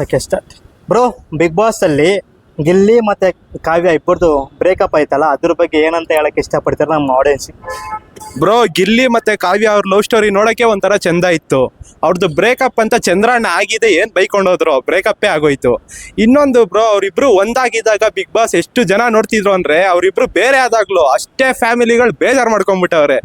Okay start bro big ಬಾಸಲ್ಲಿ ಗಿಲ್ಲಿ ಮತ್ತೆ ಕಾವ್ಯ ಇಬ್ಬರದು ಬ್ರೇಕಪ್ ಆಯ್ತಲ್ಲ, ಅದ್ರ ಬಗ್ಗೆ ಏನಂತ ಹೇಳಕ್ ಇಷ್ಟಪಡ್ತಾರೆ ನಮ್ಮ ಆಡಿಯನ್ಸ್ ಬ್ರೋ ಗಿಲ್ಲಿ ಮತ್ತೆ ಕಾವ್ಯ ಅವ್ರ ಲವ್ ಸ್ಟೋರಿ ನೋಡಕ್ಕೆ ಒಂಥರ ಚಂದ ಇತ್ತು. ಅವ್ರದ್ದು ಬ್ರೇಕಪ್ ಅಂತ ಚಂದ್ರಣ್ಣ ಆಗಿದೆ, ಏನ್ ಬೈಕೊಂಡೋದ್ರು ಬ್ರೇಕಪ್ಪೇ ಆಗೋಯ್ತು. ಇನ್ನೊಂದು ಬ್ರೋ ಅವ್ರಿಬ್ರು ಒಂದಾಗಿದ್ದಾಗ ಬಿಗ್ ಬಾಸ್ ಎಷ್ಟು ಜನ ನೋಡ್ತಿದ್ರು ಅಂದ್ರೆ, ಅವ್ರಿಬ್ರು ಬೇರೆ ಆದಾಗ್ಲೂ ಅಷ್ಟೇ ಫ್ಯಾಮಿಲಿಗಳು ಬೇಜಾರು ಮಾಡ್ಕೊಂಡ್ಬಿಟ್ಟವ್ರೆ.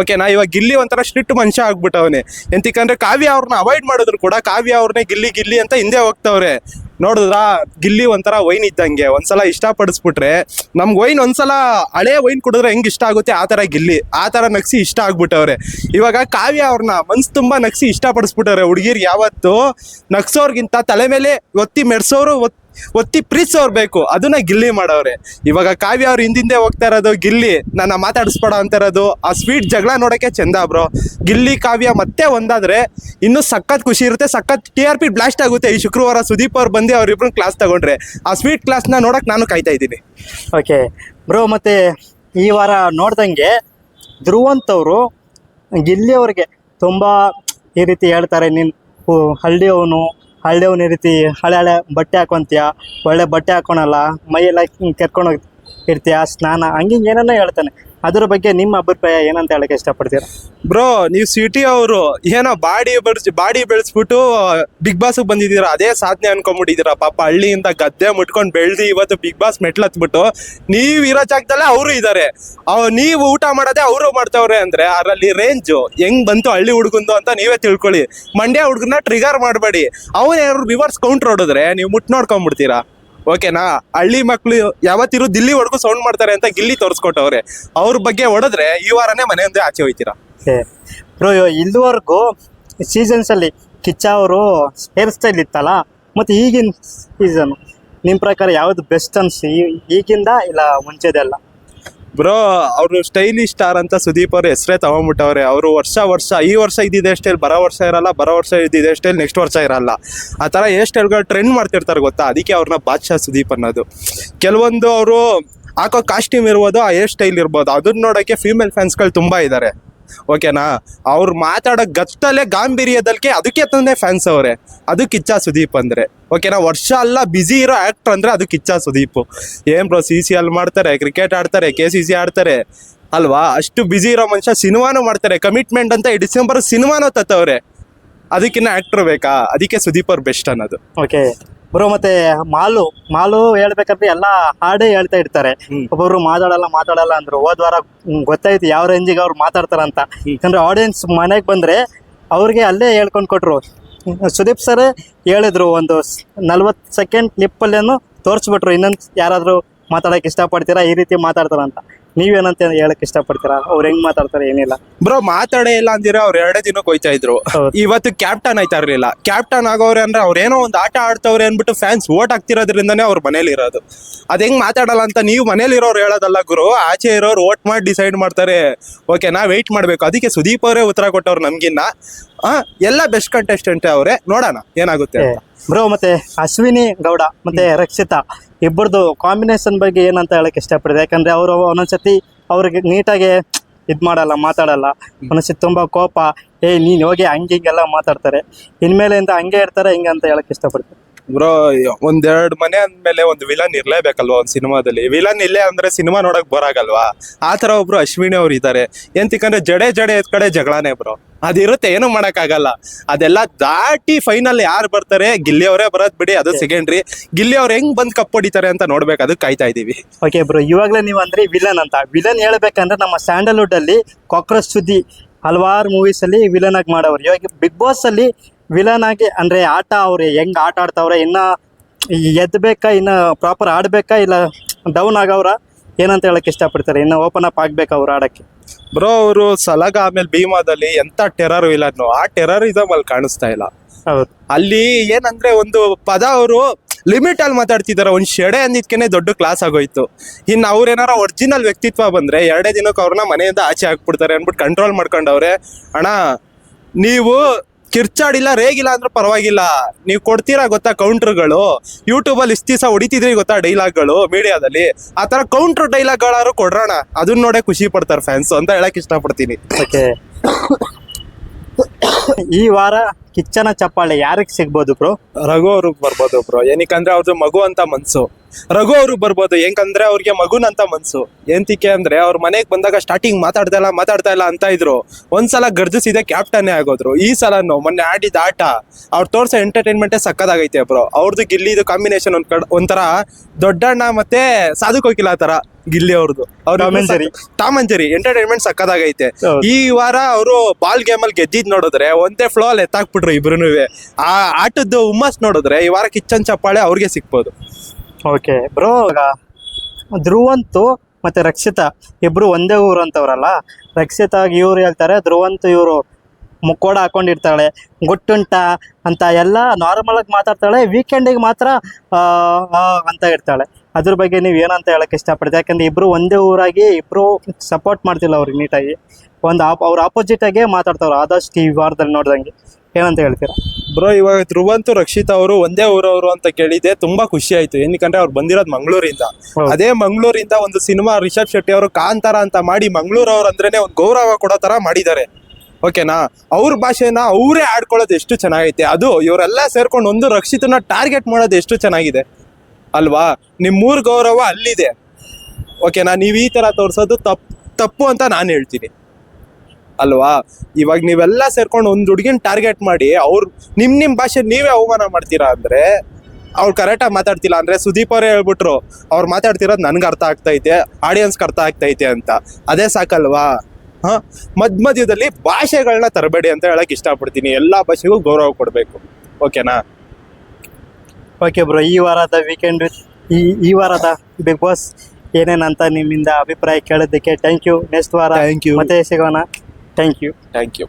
ಓಕೆನಾ ಇವಾಗ ಗಿಲ್ಲಿ ಒಂಥರ ಸ್ಟ್ರಿಕ್ಟ್ ಮನುಷ್ಯ ಆಗ್ಬಿಟ್ಟವನೆ. ಎಂತಿಕಂದ್ರೆ ಕಾವ್ಯ ಅವ್ರನ್ನ ಅವಾಯ್ಡ್ ಮಾಡಿದ್ರು ಕೂಡ ಕಾವ್ಯ ಅವ್ರನ್ನೇ ಗಿಲ್ಲಿ ಗಿಲ್ಲಿ ಅಂತ ಹಿಂದೆ ಹೋಗ್ತವ್ರೆ. ನೋಡಿದ್ರಾ, ಗಿಲ್ಲಿ ಒಂಥರ ವೈನ್ ಇದ್ದಂಗೆ. ಒಂದ್ಸಲ ಇಷ್ಟಪಡಿಸ್ಬಿಟ್ರೆ, ನಮ್ಗೆ ವೈನ್ ಒಂದ್ಸಲ ಹಳೆ ವೈನ್ ಕುಡಿದ್ರೆ ಹೆಂಗ್ ಇಷ್ಟ ಆಗುತ್ತೆ? ಆ ಥರ ಗಿಲ್ಲಿ, ಆ ಥರ ನಗ್ಸಿ ಇಷ್ಟ ಆಗ್ಬಿಟ್ಟವ್ರೆ. ಇವಾಗ ಕಾವ್ಯ ಅವ್ರನ್ನ ಮನ್ಸು ತುಂಬಾ ನಗ್ಸಿ ಇಷ್ಟಪಡಿಸ್ಬಿಟ್ಟವ್ರೆ ಹುಡುಗಿರ್ ಯಾವತ್ತು. ನಗ್ಸೋರ್ಗಿಂತ ತಲೆ ಮೇಲೆ ಒತ್ತಿ ಮೆಡ್ಸೋರು ಒತ್ತಿ ಪ್ರೀತಿಸೋರು ಬೇಕು. ಅದನ್ನ ಗಿಲ್ಲಿ ಮಾಡೋರೆ ಇವಾಗ ಕಾವ್ಯ ಅವ್ರು ಹಿಂದಿಂದೆ ಹೋಗ್ತಾ ಇರೋದು ಗಿಲ್ಲಿ. ನನ್ನ ಮಾತಾಡಿಸ್ಬೇಡ ಅಂತ ಇರೋದು. ಆ ಸ್ವೀಟ್ ಜಗಳ ನೋಡೋಕ್ಕೆ ಚಂದ ಬ್ರೋ. ಗಿಲ್ಲಿ, ಕಾವ್ಯ ಮತ್ತೆ ಒಂದಾದ್ರೆ ಇನ್ನೂ ಸಖತ್ ಖುಷಿ ಇರುತ್ತೆ. ಸಖತ್ ಟಿ ಆರ್ ಪಿ ಬ್ಲಾಸ್ಟ್ ಆಗುತ್ತೆ. ಈ ಶುಕ್ರವಾರ ಸುದೀಪ್ ಅವ್ರು ಬಂದು ಅವ್ರಿಬ್ರು ಕ್ಲಾಸ್ ತಗೊಂಡ್ರೆ. ಆ ಸ್ವೀಟ್ ಕ್ಲಾಸ್ನ ನೋಡಕ್ ನಾನು ಕಾಯ್ತಾ ಇದ್ದೀನಿ. ಓಕೆ. ಬ್ರೋ, ಮತ್ತೆ ಈ ವಾರ ನೋಡ್ದಂಗೆ ಧ್ರುವಂತ್ ಅವರು ಗಿಲ್ಲಿ ಅವ್ರಿಗೆ ತುಂಬ ಈ ರೀತಿ ಹೇಳ್ತಾರೆ. ನೀನು ಹಳ್ಳಿಯವನು ಹಳ್ಳಿಯವನು ಇರ್ತೀಯ ರೀತಿ ಹಳೆ ಹಳೆ ಬಟ್ಟೆ ಹಾಕೊಂತೀಯ, ಒಳ್ಳೆ ಬಟ್ಟೆ ಹಾಕೊಳಲ್ಲ, ಮೈಯೆಲ್ಲ ಕೆರ್ಕೊಂಡು ಇರ್ತೀಯ, ಸ್ನಾನ ಹಂಗೆ ಏನೇನೋ ಹೇಳ್ತಾನೆ. ಅದ್ರ ಬಗ್ಗೆ ನಿಮ್ಮ ಅಭಿಪ್ರಾಯ ಏನಂತ ಹೇಳಕ್ಕೆ ಇಷ್ಟಪಡ್ತೀರಾ? ಬ್ರೋ, ನೀವು ಸಿಟಿ ಅವರು, ಏನೋ ಬಾಡಿ ಬೆಳೆಸಿ ಬಾಡಿ ಬೆಳೆಸ್ಬಿಟ್ಟು ಬಿಗ್ ಬಾಸ್ ಬಂದಿದ್ದೀರಾ, ಅದೇ ಸಾಧನೆ ಅನ್ಕೊಂಡ್ಬಿಟ್ಟಿದ್ದೀರಾ, ಪಾಪ ಹಳ್ಳಿಯಿಂದ ಗದ್ದೆ ಮುಟ್ಕೊಂಡು ಬೆಳ್ದಿ ಇವತ್ತು ಬಿಗ್ ಬಾಸ್ ಮೆಟ್ಲು ಹತ್ಬಿಟ್ಟು ನೀವು ಇರೋ ಜಾಗದಲ್ಲೇ ಅವರು ಇದ್ದಾರೆ ಅವ್, ನೀವು ಊಟ ಮಾಡೋದೇ ಅವರು ಮಾಡ್ತವ್ರೆ ಅಂದ್ರೆ ಅದರಲ್ಲಿ ರೇಂಜು ಹೆಂಗ್ ಬಂತು ಹಳ್ಳಿ ಹುಡುಗಂದು ಅಂತ ನೀವೇ ತಿಳ್ಕೊಳ್ಳಿ. ಮಂಡ್ಯ ಹುಡುಗನ ಟ್ರಿಗರ್ ಮಾಡಬೇಡಿ. ಅವ್ರು ರಿವರ್ಸ್ ಕೌಂಟ್ರ್ ಹೊಡಿದ್ರೆ ನೀವು ಮುಟ್ ನೋಡ್ಕೊಂಡ್ಬಿಡ್ತೀರಾ. ಓಕೆನಾ? ಹಳ್ಳಿ ಮಕ್ಕಳು ಯಾವತ್ತಿರು ದಿಲ್ಲಿ ಸೌಂಡ್ ಮಾಡ್ತಾರೆ ಅಂತ ಗಿಲ್ಲಿ ತೋರಿಸ್ಕೊಟ್ಟವ್ರೆ. ಅವ್ರ ಬಗ್ಗೆ ಹೊಡೆದ್ರೆ ಈ ವಾರನೇ ಮನೆಯಿಂದ ಆಚೆ ಹೋಯ್ತೀರಾ? ಬ್ರೋ ಇಲ್ಲಿವರೆಗೂ ಸೀಸನ್ಸಲ್ಲಿ ಕಿಚ್ಚ ಅವರು ಹೇರ್ ಸ್ಟೈಲ್ ಇತ್ತಲ್ಲ, ಮತ್ತು ಈಗಿನ ಸೀಸನ್ ನಿಮ್ಮ ಪ್ರಕಾರ ಯಾವುದು ಬೆಸ್ಟ್ ಅನ್ಸಿ? ಈಗಿಂದ ಇಲ್ಲ ಮುಂಚೆದೆಲ್ಲ? ಬ್ರೋ ಅವರು ಸ್ಟೈಲಿಶ್ ಸ್ಟಾರ್ ಅಂತ ಸುದೀಪ್ ಅವರು ಹೆಸರೇ ತಗೊಂಡ್ಬಿಟ್ಟವ್ರೆ ಅವರು ವರ್ಷ ವರ್ಷ, ಈ ವರ್ಷ ಇದ್ದಿದೆ ಸ್ಟೈಲ್ ಬರೋ ವರ್ಷ ಇರಲ್ಲ, ಬರೋ ವರ್ಷ ಇದ್ದಿದೆ ಸ್ಟೈಲ್ ನೆಕ್ಸ್ಟ್ ವರ್ಷ ಇರಲ್ಲ. ಆ ಥರ ಹೇರ್ ಸ್ಟೈಲ್ಗಳು ಟ್ರೆಂಡ್ ಮಾಡ್ತಿರ್ತಾರೆ ಗೊತ್ತಾ? ಅದಕ್ಕೆ ಅವ್ರನ್ನ ಬಾದ್ಶಾ ಸುದೀಪ್ ಅನ್ನೋದು. ಕೆಲವೊಂದು ಅವರು ಹಾಕೋ ಕಾಸ್ಟ್ಯೂಮ್ ಇರ್ಬೋದು, ಆ ಹೇರ್ ಸ್ಟೈಲ್ ಇರ್ಬೋದು. ಅದನ್ನ ನೋಡೋಕ್ಕೆ ಫೀಮೇಲ್ ಫ್ಯಾನ್ಸ್ಗಳು ತುಂಬ ಇದ್ದಾರೆ ಓಕೆನಾ? ಅವ್ರು ಮಾತಾಡೋ ಗತ್ತಲ್ಲೇ ಗಾಂಭೀರ್ಯದಲ್ಕೆ ಅದಕ್ಕೆ ತಂದೆ ಫ್ಯಾನ್ಸ್ ಅವರೇ. ಅದು ಕಿಚ್ಚ ಸುದೀಪ್ ಅಂದ್ರೆ. ಓಕೆನಾ? ವರ್ಷ ಅಲ್ಲ ಬ್ಯುಸಿ ಇರೋ ಆಕ್ಟರ್ ಅಂದ್ರೆ ಅದು ಕಿಚ್ಚ ಸುದೀಪ್. ಏನ್ ಬ್ರೋ ಸಿ ಸಿ ಅಲ್ಲಿ ಮಾಡ್ತಾರೆ ಕ್ರಿಕೆಟ್ ಆಡ್ತಾರೆ ಕೆ ಸಿ ಸಿ ಆಡ್ತಾರೆ. ಅಲ್ವಾ? ಅಷ್ಟು ಬ್ಯುಸಿ ಇರೋ ಮನುಷ್ಯ ಸಿನಿಮಾನು ಮಾಡ್ತಾರೆ. ಕಮಿಟ್ಮೆಂಟ್ ಅಂತ ಈ ಡಿಸೆಂಬರ್ ಸಿನಿಮಾನು ತತ್ತವ್ರೆ. ಅದಕ್ಕಿನ್ನ ಆಕ್ಟರ್ ಬೇಕಾ? ಅದಕ್ಕೆ ಸುದೀಪ್ ಅವ್ರು ಬೆಸ್ಟ್ ಅನ್ನೋದು. ಓಕೆ ಬ್ರೋ ಮತ್ತೆ ಮಾಲು ಮಾಲು ಹೇಳ್ಬೇಕಂದ್ರೆ ಎಲ್ಲಾ ಹಾಡೇ ಹೇಳ್ತಾ ಇರ್ತಾರೆ. ಒಬ್ಬರು ಒಬ್ಬೊಬ್ರು ಮಾತಾಡಲ್ಲ ಮಾತಾಡಲ್ಲ ಅಂದ್ರು ಹೋದ್ ವಾರ ಹ್ಮ್, ಗೊತ್ತಾಯ್ತು ಯಾವ ರೇಂಜಿಗೆ ಅವ್ರು ಮಾತಾಡ್ತಾರಂತ ಯಾಕಂದ್ರೆ ಆಡಿಯನ್ಸ್ ಮನೆಗೆ ಬಂದ್ರೆ ಅವ್ರಿಗೆ ಅಲ್ಲೇ ಹೇಳ್ಕೊಂಡು ಕೊಟ್ರು. ಸುದೀಪ್ ಸರ್ ಹೇಳಿದ್ರು ಒಂದು ನಲ್ವತ್ತು ಸೆಕೆಂಡ್ ಕ್ಲಿಪ್ಪಲ್ಲೇನು ತೋರಿಸ್ಬಿಟ್ರು ಇನ್ನೊಂದು ಯಾರಾದರೂ ಮಾತಾಡಕ್ ಇಷ್ಟಪಡ್ತೀರಾ ಈ ರೀತಿ ಮಾತಾಡ್ತಾರಂತ. ನೀವೇನಂತ ಹೇಳಕ್ ಇಷ್ಟಪಡ್ತೀರಾ? ಅವ್ರು ಹೆಂಗ್ ಮಾತಾಡ್ತಾರೆ ಏನಿಲ್ಲ. ಬ್ರೋ ಮಾತಾಡೇ ಇಲ್ಲ ಅಂದಿರೋ ಅವ್ರು ಎರಡೇ ದಿನಕ್ಕೆ ಹೋಯ್ತಾ ಇದ್ರು. ಹೌದು. ಇವತ್ತು ಕ್ಯಾಪ್ಟನ್ ಆಯ್ತಾ ಇರ್ಲಿಲ್ಲ. ಕ್ಯಾಪ್ಟನ್ ಆಗೋರೆ ಅಂದ್ರೆ ಅವ್ರೇನೋ ಒಂದು ಆಟ ಆಡ್ತವ್ರೆ ಅಂದ್ಬಿಟ್ಟು ಫ್ಯಾನ್ಸ್ ಓಟ್ ಹಾಕ್ತಿರೋದ್ರಿಂದನೇ ಅವ್ರ ಮನೇಲಿ ಇರೋದು. ಅದ್ ಹೆಂಗ್ ಮಾತಾಡಲ್ಲ ಅಂತ ನೀವು ಮನೇಲಿ ಇರೋರು ಹೇಳೋದಲ್ಲ ಗುರು ಆಚೆ ಇರೋರು ಓಟ್ ಮಾಡಿ ಡಿಸೈಡ್ ಮಾಡ್ತಾರೆ. ಓಕೆ ನಾ ವೆಯ್ಟ್ ಮಾಡ್ಬೇಕು. ಅದಕ್ಕೆ ಸುದೀಪ್ ಅವರೇ ಉತ್ತರ ಕೊಟ್ಟವ್ರು ನಮ್ಗಿನ್ನ. ಆ ಎಲ್ಲ ಬೆಸ್ಟ್ ಕಂಟೆಸ್ಟೆಂಟ್ ಅವ್ರೆ. ನೋಡೋಣ ಏನಾಗುತ್ತೆ ಅಂತ. ಬ್ರೋ ಮತ್ತೆ ಅಶ್ವಿನಿ ಗೌಡ ಮತ್ತೆ ರಕ್ಷಿತಾ ಇಬ್ಬರದು ಕಾಂಬಿನೇಷನ್ ಬಗ್ಗೆ ಏನಂತ ಹೇಳಕ್ಕೆ ಇಷ್ಟಪಡಿದೆ ಯಾಕಂದ್ರೆ ಅವರು ಒಂದೊಂದ್ಸತಿ ಅವ್ರಿಗೆ ನೀಟಾಗಿ ಇದು ಮಾಡಲ್ಲ ಮಾತಾಡಲ್ಲ. ಒಂದೊಂದ್ಸತಿ ತುಂಬಾ ಕೋಪ ಏ ನೀನು ಹೋಗಿ ಹಂಗೆ ಹಿಂಗೆಲ್ಲ ಮಾತಾಡ್ತಾರೆ. ಇನ್ಮೇಲೆಯಿಂದ ಹಂಗೆ ಇರ್ತಾರೆ ಹಿಂಗೆ ಅಂತ ಹೇಳಕ್ಕೆ ಇಷ್ಟಪಡ್ತೀನಿ. ಬ್ರೋ ಒಂದೆರಡು ಮನೆ ಅಂದ್ಮೇಲೆ ಒಂದು ವಿಲನ್ ಇರ್ಲೇಬೇಕಲ್ವಾ ಒಂದು ಸಿನಿಮಾದಲ್ಲಿ? ವಿಲನ್ ಇಲ್ಲೇ ಅಂದ್ರೆ ಸಿನಿಮಾ ನೋಡಕ್ ಬರಾಗಲ್ವಾ ಆ ತರ ಒಬ್ರು ಅಶ್ವಿನಿ ಅವ್ರು ಇದ್ದಾರೆ ಎಂತಿಕಂದ್ರೆ ಜಡೆ ಜಡೆ ಎತ್ ಕಡೆ ಜಗಳಾನೇ ಬ್ರೋ. ಅದಿರುತ್ತೆ ಏನು ಮಾಡಕ್ಕಾಗಲ್ಲ. ಅದೆಲ್ಲ ದಾಟಿ ಫೈನಲ್ ಯಾರು ಬರ್ತಾರೆ? ಗಿಲ್ಲಿ ಅವರೇ ಬರೋದ್ ಬಿಡಿ ಅದು ಸೆಕೆಂಡ್ರಿ ಗಿಲ್ಲಿ ಅವ್ರು ಹೆಂಗ್ ಬಂದ್ ಕಪ್ ಹೊಡಿತಾರೆ ಅಂತ ನೋಡ್ಬೇಕು ಅದಕ್ಕೆ ಕಾಯ್ತಾ ಇದೀವಿ. ಓಕೆ ಬ್ರೋ ಇವಾಗಲೇ ನೀವು ಅಂದ್ರೆ ವಿಲನ್ ಅಂತ. ವಿಲನ್ ಹೇಳ್ಬೇಕಂದ್ರೆ ನಮ್ಮ ಸ್ಯಾಂಡಲ್ವುಡ್ ಅಲ್ಲಿ ಕಾಕ್ರೋಚ್ ಸುದ್ದಿ ಹಲವಾರು ಮೂವೀಸ್ ಅಲ್ಲಿ ವಿಲನ್ ಆಗಿ ಮಾಡೋರು. ಇವಾಗ ಬಿಗ್ ಬಾಸ್ ಅಲ್ಲಿ ವಿಲನ್ ಆಗಿ ಅಂದ್ರೆ ಆಟ ಅವ್ರು ಹೆಂಗ್ ಆಟ ಆಡ್ತಾವ್ರೆ ಇನ್ನ ಎದ್ಬೇಕಾ ಇನ್ನ ಪ್ರಾಪರ್ ಆಡಬೇಕಾ ಇಲ್ಲ ಡೌನ್ ಆಗವ್ರ? ಏನಂತ ಹೇಳಕ್ ಇಷ್ಟಪಡ್ತಾರೆ? ಇನ್ನ ಓಪನ್ ಅಪ್ ಆಗ್ಬೇಕಾ ಅವ್ರು ಆಡಕ್ಕೆ? ಬ್ರೋ ಅವರು ಸಲಗ ಆಮೇಲೆ ಭೀಮಾದಲ್ಲಿ ಎಂತ ಟೆರರ್ ವಿಲನ್ ಆ ಟೆರರಿಸಮ್ ಅಲ್ಲಿ ಕಾಣಿಸ್ತಾ ಇಲ್ಲ. ಹೌದು. ಅಲ್ಲಿ ಏನಂದ್ರೆ ಒಂದು ಪದ ಅವರು ಲಿಮಿಟ್ ಅಲ್ಲಿ ಮಾತಾಡ್ತಿದಾರೆ ಒಂದ್ ಶೆಡೆ ಅಂದಿದ್ಕೇನೆ ದೊಡ್ಡ ಕ್ಲಾಸ್ ಆಗೋಯ್ತು. ಇನ್ನು ಅವ್ರೇನಾರ ಒರಿಜಿನಲ್ ವ್ಯಕ್ತಿತ್ವ ಬಂದ್ರೆ ಎರಡೇ ದಿನಕ್ಕೆ ಅವ್ರನ್ನ ಮನೆಯಿಂದ ಆಚೆ ಹಾಕ್ಬಿಡ್ತಾರೆ ಅಂದ್ಬಿಟ್ಟು ಕಂಟ್ರೋಲ್ ಮಾಡ್ಕೊಂಡವ್ರೆ ಅಣ್ಣ ನೀವು ಕಿರ್ಚಾಡಿಲ್ಲ, ರೇಗಿಲ್ಲ ಅಂದ್ರೆ ಪರವಾಗಿಲ್ಲ. ನೀವು ಕೊಡ್ತೀರಾ ಗೊತ್ತಾ ಕೌಂಟರ್ಗಳು ಯೂಟ್ಯೂಬ್ ಅಲ್ಲಿ ಇಷ್ಟ ದಿವಸ ಹೊಡಿತಿದ್ರಿ ಗೊತ್ತಾ ಡೈಲಾಗ್ಗಳು ಮೀಡಿಯಾದಲ್ಲಿ ಆ ತರ ಕೌಂಟರ್ ಡೈಲಾಗ್ಗಳಾರು ಕೊಡ್ರೋಣ ಅದನ್ನ ನೋಡೇ ಖುಷಿ ಪಡ್ತಾರೆ ಫ್ಯಾನ್ಸ್ ಅಂತ ಹೇಳಕ್ ಇಷ್ಟಪಡ್ತೀನಿ. ಈ ವಾರ ಕಿಚ್ಚನ ಚಪ್ಪಾಳೆ ಯಾರಿಗೆ ಸಿಗ್ಬೋದು ಬ್ರೋ ರಘು ಅವ್ರಿಗೆ ಬರ್ಬೋದು ಬ್ರೋ ಏನಕ್ಕಂದ್ರೆ ಅವ್ರದ್ದು ಮಗು ಅಂತ ಮನ್ಸು. ರಘು ಅವ್ರಿಗೆ ಬರ್ಬೋದು. ಹೆಂಗಂದ್ರೆ ಅವ್ರಿಗೆ ಮಗುನಂತ ಮನ್ಸು. ಏಂತಿಕೆ ಅಂದ್ರೆ ಅವ್ರ ಮನೆಗೆ ಬಂದಾಗ ಸ್ಟಾರ್ಟಿಂಗ್ ಮಾತಾಡ್ತಾ ಇಲ್ಲ ಮಾತಾಡ್ತಾ ಇಲ್ಲ ಅಂತ ಇದ್ರು. ಒಂದ್ಸಲ ಗರ್ಜಿಸಿದೆ ಕ್ಯಾಪ್ಟನ್ನೇ ಆಗೋದ್ರು. ಈ ಸಲನು ಮೊನ್ನೆ ಆಡಿದ ಆಟ ಅವ್ರು ತೋರ್ಸೋ ಎಂಟರ್ಟೈನ್ಮೆಂಟೇ ಸಕ್ಕದಾಗೈತೆ ಬ್ರೋ ಅವ್ರದ್ದು ಗಿಲ್ಲಿದು ಕಾಂಬಿನೇಷನ್ ಒಂದ್ ಕಡೆ ಒಂಥರ ದೊಡ್ಡಣ್ಣ ಮತ್ತೆ ಸಾಧುಕೋಕಿಲ್ಲ ಆ ತರ. ಗಿಲ್ಲಿ ಅವ್ರದ್ದು ಅವ್ರ ಅಂಡ್ ಎಂಟರ್ಟೈನ್ಮೆಂಟ್ ಸಕ್ಕದಾಗೈತೆ. ಈ ವಾರ ಅವರು ಬಾಲ್ ಗೇಮ್ ಅಲ್ಲಿ ಗೆದ್ದಿದ್ ನೋಡಿದ್ರೆ ಒಂದೇ ಫ್ಲೋ ಅಲ್ಲಿ ಎತ್ತಾಕ್ಬಿಟ್ರು ಇಬ್ರು ಆ ಆಟದ್ದು ಹುಮ್ಮಸ್ ನೋಡಿದ್ರೆ ಈ ವಾರ ಕಿಚ್ಚನ್ ಚಪ್ಪಾಳೆ ಅವ್ರಿಗೆ ಸಿಕ್ಬೋದು ಓಕೆ ಬ್ರೋ ಧ್ರುವಂತು ಮತ್ತೆ ರಕ್ಷಿತಾ ಇಬ್ರು ಒಂದೇ ಊರು ಅಂತವ್ರಲ್ಲ? ರಕ್ಷಿತ ಇವ್ರು ಹೇಳ್ತಾರೆ ಧ್ರುವಂತು ಇವರು ಮುಕ್ಕೋಡ ಹಾಕೊಂಡಿರ್ತಾಳೆ ಗುಟ್ಟುಂಟ ಅಂತ ಎಲ್ಲ ನಾರ್ಮಲ್ ಆಗಿ ಮಾತಾಡ್ತಾಳೆ ವೀಕೆಂಡಿಗೆ ಮಾತ್ರ ಅಂತ ಇರ್ತಾಳೆ. ಅದ್ರ ಬಗ್ಗೆ ನೀವು ಏನಂತ ಹೇಳಕ್ ಇಷ್ಟಪಡ್ತೀವಿ ಯಾಕಂದ್ರೆ ಇಬ್ರು ಒಂದೇ ಊರಾಗಿ ಇಬ್ರು ಸಪೋರ್ಟ್ ಮಾಡ್ತಿಲ್ಲ ಅವ್ರಿಗೆ ನೀಟಾಗಿ. ಒಂದು ಆಪ್ ಅವ್ರ ಆಪೋಸಿಟ್ ಆಗೇ ಮಾತಾಡ್ತಾವ್ರು. ಆದಷ್ಟು ಈ ವಾರದಲ್ಲಿ ನೋಡ್ದಂಗೆ. ಏನಂತ ಹೇಳ್ತೀರಾ? ಬ್ರೋ ಇವಾಗ ಧ್ರುವಂತು ರಕ್ಷಿತ್ ಅವರು ಒಂದೇ ಊರವರು ಅಂತ ಕೇಳಿದೆ ತುಂಬಾ ಖುಷಿ ಆಯ್ತು. ಏನಕಂದ್ರೆ ಅವ್ರು ಬಂದಿರೋದು ಮಂಗಳೂರಿಂದ. ಅದೇ ಮಂಗಳೂರಿಂದ ಒಂದು ಸಿನಿಮಾ ರಿಷಬ್ ಶೆಟ್ಟಿ ಅವರು ಕಾಂತಾರ ಅಂತ ಮಾಡಿ ಮಂಗಳೂರು ಅವ್ರ ಅಂದ್ರೇನೆ ಒಂದು ಗೌರವ ಕೊಡೋ ತರ ಮಾಡಿದ್ದಾರೆ. ಓಕೆನಾ? ಅವ್ರ ಭಾಷೆನ ಅವರೇ ಆಡ್ಕೊಳ್ಳೋದು ಎಷ್ಟು ಚೆನ್ನಾಗೈತೆ. ಅದು ಇವರೆಲ್ಲ ಸೇರ್ಕೊಂಡು ಒಂದು ರಕ್ಷಿತನ ಟಾರ್ಗೆಟ್ ಮಾಡೋದು ಎಷ್ಟು ಚೆನ್ನಾಗಿದೆ. ಅಲ್ವಾ? ನಿಮ್ಮೂರ್ ಗೌರವ ಅಲ್ಲಿದೆ. ಓಕೆನಾ ನೀವು ಈ ತರ ತೋರ್ಸೋದು ತಪ್ಪು ತಪ್ಪು ಅಂತ ನಾನು ಹೇಳ್ತೀನಿ. ಅಲ್ವಾ? ಇವಾಗ ನೀವೆಲ್ಲ ಸೇರ್ಕೊಂಡು ಒಂದು ಹುಡುಗಿನ ಟಾರ್ಗೆಟ್ ಮಾಡಿ ಅವ್ರು ನಿಮ್ಮ ನಿಮ್ಮ ಭಾಷೆ ನೀವೇ ಅವಮಾನ ಮಾಡ್ತೀರಾ ಅಂದ್ರೆ ಅವ್ರು ಕರೆಕ್ಟಾಗಿ ಮಾತಾಡ್ತಿಲ್ಲ ಅಂದ್ರೆ ಸುದೀಪ್ ಅವರೇ ಹೇಳ್ಬಿಟ್ರು, ಅವ್ರು ಮಾತಾಡ್ತಿರೋದು ನನ್ಗೆ ಅರ್ಥ ಆಗ್ತೈತೆ ಆಡಿಯನ್ಸ್ಗೆ ಅರ್ಥ ಆಗ್ತೈತೆ ಅಂತ. ಅದೇ ಸಾಕಲ್ವಾ? ಹಾಂ? ಮಧ್ಯ ಮಧ್ಯದಲ್ಲಿ ಭಾಷೆಗಳನ್ನ ತರಬೇಡಿ ಅಂತ ಹೇಳಕ್ ಇಷ್ಟಪಡ್ತೀನಿ. ಎಲ್ಲಾ ಭಾಷೆಗೂ ಗೌರವ ಕೊಡಬೇಕು. ಓಕೆನಾ ಓಕೆ ಬ್ರೋ ಈ ವಾರದ ವೀಕೆಂಡ್ ಈ ಈ ವಾರದ ಬಿಗ್ ಬಾಸ್ ಏನೇನಂತ ನಿಮ್ಮಿಂದ ಅಭಿಪ್ರಾಯ ಕೇಳೋದಕ್ಕೆ ಥ್ಯಾಂಕ್ ಯು ನೆಕ್ಸ್ಟ್ ವಾರ ಥ್ಯಾಂಕ್ ಯು ಮತ್ತೆ ಸಿಗೋಣ. Thank you thank you